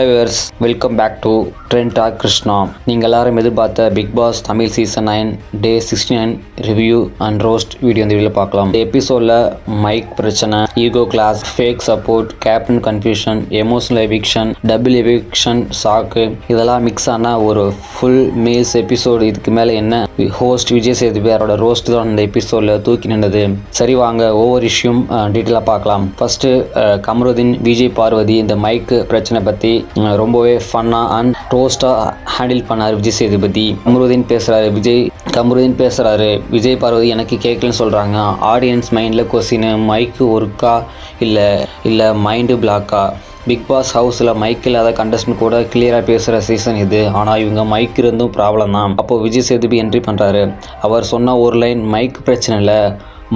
Hello viewers welcome back to trend talk Krishna நீங்கள் எல்லாரும் எதிர்பார்த்த Bigg Boss Tamil season nine day sixty nine review and roast video இந்த video பார்க்கலாம். இந்த எபிசோடில் மைக் பிரச்சனை ego class fake support captain confusion emotional eviction double eviction சாக்கு இதெல்லாம் மிக்ஸ் ஆன ஒரு ஃபுல் மீல்ஸ் எபிசோடு இதுக்கு மேலே என்ன ஹோஸ்ட் விஜய் சேதுபதி அவரோட ரோஸ்ட் தான் இந்த எபிசோடில் தூக்கி நின்றது. சரி வாங்க ஒவ்வொரு இஷ்யூம் டீட்டெயிலாக பார்க்கலாம். ஃபஸ்ட்டு கமருதீன் விஜய் பார்வதி இந்த மைக்கு பிரச்சனை பற்றி ரொம்பவே ஃபன்னாக அண்ட் ரோஸ்ட்டாக ஹேண்டில் பண்ணார் விஜய் சேதுபதி. அமருதீன் பேசுகிறாரு விஜய் கமருதீன் பேசுகிறாரு விஜய் பார்வதி எனக்கு கேட்கலன்னு சொல்கிறாங்க ஆடியன்ஸ் மைண்டில் கொஸ்டின் மைக்கு ஒர்க்கா இல்லை இல்லை மைண்டு பிளாக்கா பிக் பாஸ் ஹவுஸில் மைக் இல்லாத கண்டஸ்டன் கூட கிளியராக பேசுகிற சீசன் இது. ஆனால் இவங்க மைக் இருந்தும் ப்ராப்ளம் தான். அப்போது விஜய் சேதுபதி என்ட்ரி பண்ணுறாரு அவர் சொன்ன ஒரு லைன் மைக் பிரச்சனை இல்லை.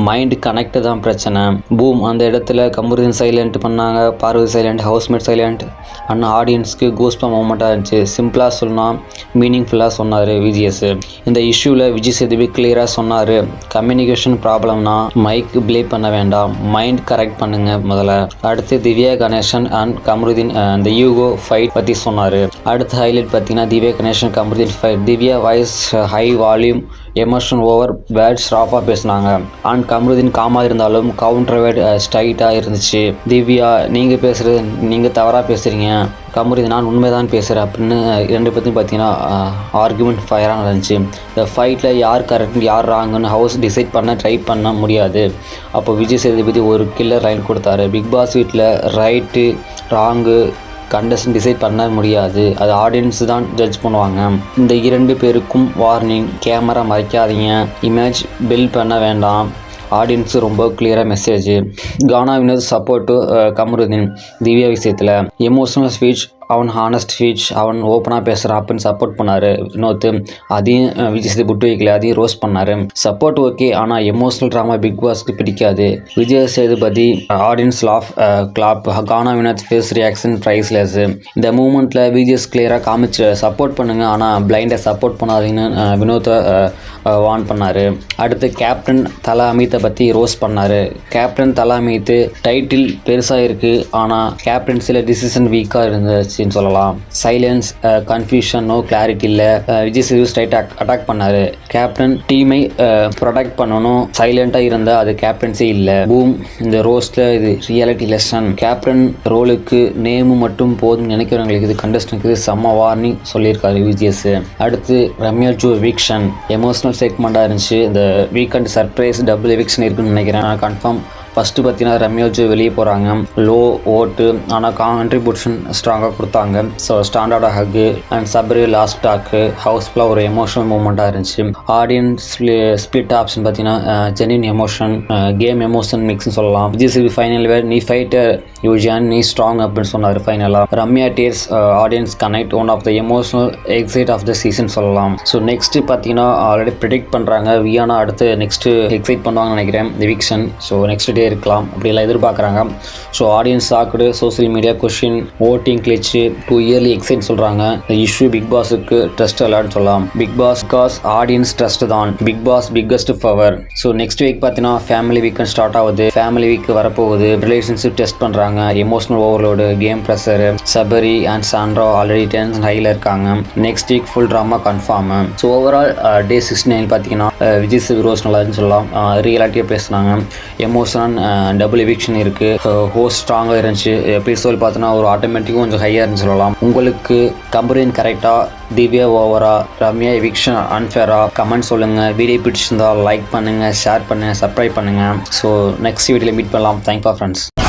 மைண்ட் கனெக்ட் தான் பிரச்சனை. பூம் அந்த இடத்துல கமருதீன் சைலண்ட் பண்ணாங்க. Parvathi silent housemate silent and ஆடியன்ஸ்க்கு கூஸ்பா மூமெண்ட்டாக இருந்துச்சு. சிம்பிளாக சொன்னால் மீனிங்ஃபுல்லாக சொன்னார் விஜிஎஸ். இந்த இஷ்யூவில் விஜய் சேதுபதி கிளியராக சொன்னார். கம்யூனிகேஷன் ப்ராப்ளம்னா மைக் ப்ளே பண்ண வேண்டாம். மைண்ட் கரெக்ட் பண்ணுங்க முதல்ல. அடுத்து திவ்யா கணேசன் அண்ட் கமருதீன் அந்த இந்த யூகோ ஃபைட் பற்றி சொன்னார். அடுத்த ஹைலைட் பார்த்தீங்கன்னா Divya Ganesan Kamarudeen fight Divya voice high volume emotion over words ராஃபாக பேசினாங்க. அண்ட் கமருதீன் காமாக இருந்தாலும் கவுண்டர்வேட் ஸ்ட்ரைட்டாக இருந்துச்சு. திவ்யா நீங்கள் பேசுகிறது நீங்கள் தவறாக பேசுகிறீங்க கமருதீன் நான் உண்மைதான் பேசுகிறேன் அப்படின்னு ரெண்டு பேர்த்தையும் பார்த்தீங்கன்னா ஆர்குமெண்ட் ஃபயராக நடந்துச்சு. இந்த ஃபைட்டில் யார் கரெக்ட் யார் ராங்குன்னு ஹவுஸ் டிசைட் பண்ண ட்ரை பண்ண முடியாது. அப்போ விஜய் சேதுபதி ஒரு கில்லர் லைன் கொடுத்தாரு. பிக் பாஸ் வீட்டில் ரைட்டு ராங்கு கண்டஸ்டன் டிசைட் பண்ண முடியாது. அது ஆடியன்ஸ் தான் ஜட்ஜ் பண்ணுவாங்க. இந்த இரண்டு பேருக்கும் வார்னிங் கேமரா மறைக்காதீங்க. இமேஜ் பில்ட் பண்ண வேண்டாம். ஆடியன்ஸு ரொம்ப கிளியராக மெசேஜ் கானா வினோத் சப்போர்ட்டு கமருதீன் திவ்யா விஷயத்தில். எமோஷனல் ஸ்பீச் அவன் ஹானஸ்ட் ஸ்பீச் அவன் ஓப்பனாக பேசுகிறான் அப்படின்னு சப்போர்ட் பண்ணார் வினோத்து அதையும் விஜய் சேது புட்டு வைக்கல அதையும் ரோஸ் பண்ணார். சப்போர்ட் ஓகே ஆனால் எமோஷனல் ட்ராமா பிக் பாஸ்க்கு பிடிக்காது. Vijay Sethupathi audience laugh clap Gana Vinoth face reaction priceless இந்த மூமெண்ட்டில் விஜிஎஸ் கிளியராக காமிச்சு சப்போர்ட் பண்ணுங்கள் ஆனால் பிளைண்டை சப்போர்ட் பண்ணாதீங்கன்னு வினோத்தை வார்ன் பண்ணார். அடுத்து கேப்டன் தலா அமீத்தை பற்றி ரோஸ் பண்ணார். கேப்டன் தலா அமீத்து டைட்டில் பெருசாக இருக்குது ஆனால் கேப்டன்சியில் டிசிஷன் வீக்காக இருந்துச்சுன்னு சொல்லலாம். சைலன்ஸ் கன்ஃபியூஷன் நோ கிளாரிட்டி இல்லை. விஜய் சேது ஸ்ட்ரைட் அட்டாக் பண்ணார். கேப்டன் டீமை ப்ரொடெக்ட் பண்ணணும். சைலண்ட்டாக இருந்தால் அது கேப்டன்ஸே இல்லை. பூம் இந்த ரோஸில் இது ரியாலிட்டி லெசன் கேப்டன் ரோலுக்கு நேமு மட்டும் போதும் நினைக்கிறவங்களுக்கு இது கண்டஸ்டனுக்கு இது செம்ம வார்னிங் சொல்லியிருக்காரு விஜிஎஸ் அடுத்து ரம்யா ஜூ வீக்ஷன் எமோஷனல் செக்மெண்ட்டாக இருந்துச்சு. இந்த வீக்கெண்ட் சர்ப்ரைஸ் டபுள் எவிக்ஷன் இருக்குன்னு நினைக்கிறேன். கன்ஃபார்ம் ஃபஸ்ட்டு பார்த்தீங்கன்னா ரம்யோஜு வெளியே போகிறாங்க லோ ஓட்டு ஆனால் கான்ட்ரிபியூஷன் ஸ்ட்ராங்காக கொடுத்தாங்க. ஸோ ஸ்டாண்டர்டாக ஹக்கு அண்ட் சபரி லாஸ்ட் டாக்கு ஹவுஸ்ஃபுல்லாக ஒரு எமோஷனல் மூமெண்ட்டாக இருந்துச்சு. ஆடியன்ஸ் ஸ்பிளிட் ஆப்ஷன் பார்த்தீங்கன்னா ஜெனின் எமோஷன் கேம் எமோஷன் மிக்ஸ்னு சொல்லலாம். விஜய் ஃபைனல் வேர் நீ ஃபைட்டர் யூஜியான் நீ ஸ்ட்ராங் அப்படின்னு சொன்னார் ஃபைனலாக Ramya dares audience connect one of the emotional excite of the season சொல்லலாம். ஸோ நெக்ஸ்ட் பார்த்தீங்கன்னா ஆல்ரெடி ப்ரிடிக்ட் பண்ணுறாங்க வியானா அடுத்து நெக்ஸ்ட் எக்ஸைட் பண்ணுவாங்கன்னு நினைக்கிறேன். எவிக்ஷன் ஸோ நெக்ஸ்ட் டே இருக்கலாம். அப்படிலாம் எதிர்பார்க்குறாங்க. ஸோ ஆடியன்ஸ் சாக்குடு சோஷியல் மீடியா கொஷின் ஓட்டிங் கிளிச்சு டூ இயர்லி எக்ஸைட் சொல்கிறாங்க இந்த இஷ்யூ பிக் பாஸுக்கு ட்ரஸ்ட் அலான்னு சொல்லலாம். Bigg Boss cause audience trust தான். Bigg Boss biggest power so next week பார்த்தீங்கன்னா ஃபேமிலி வீக் ஸ்டார்ட் ஆகுது. ஃபேமிலி வீக் வரப்போகுது. ரிலேஷன்ஷிப் டெஸ்ட் பண்ணுறாங்க emotional overload game pressure Sabari and Sandra already tension ஹையில் இருக்காங்க. Next week full drama confirm so overall day six nine பார்த்தீங்கன்னா Vijay Setu roast சொல்லலாம். ரியாலிட்டியாக பேசுனாங்க. எமோஷனல் டபுள் எவிக்ஷன் இருக்குது ஹோஸ்ட் ஸ்ட்ராங்காக இருந்துச்சு. எபிசோட் பார்த்தோன்னா ஒரு ஆட்டோமேட்டிக்கும் கொஞ்சம் ஹையாக இருந்துச்சு சொல்லலாம். உங்களுக்கு கம்பரின் கரெக்டாக திவ்யா ஓவரா ரம்யா எவிக்ஷன் அன்ஃபேரா கமெண்ட் சொல்லுங்கள் வீடியோ பிடிச்சிருந்தா லைக் பண்ணுங்கள் ஷேர் பண்ணுங்கள் சப்ஸ்கிரைப் பண்ணுங்கள் ஸோ நெக்ஸ்ட் வீடியோவில் மீட் பண்ணலாம். Thank you friends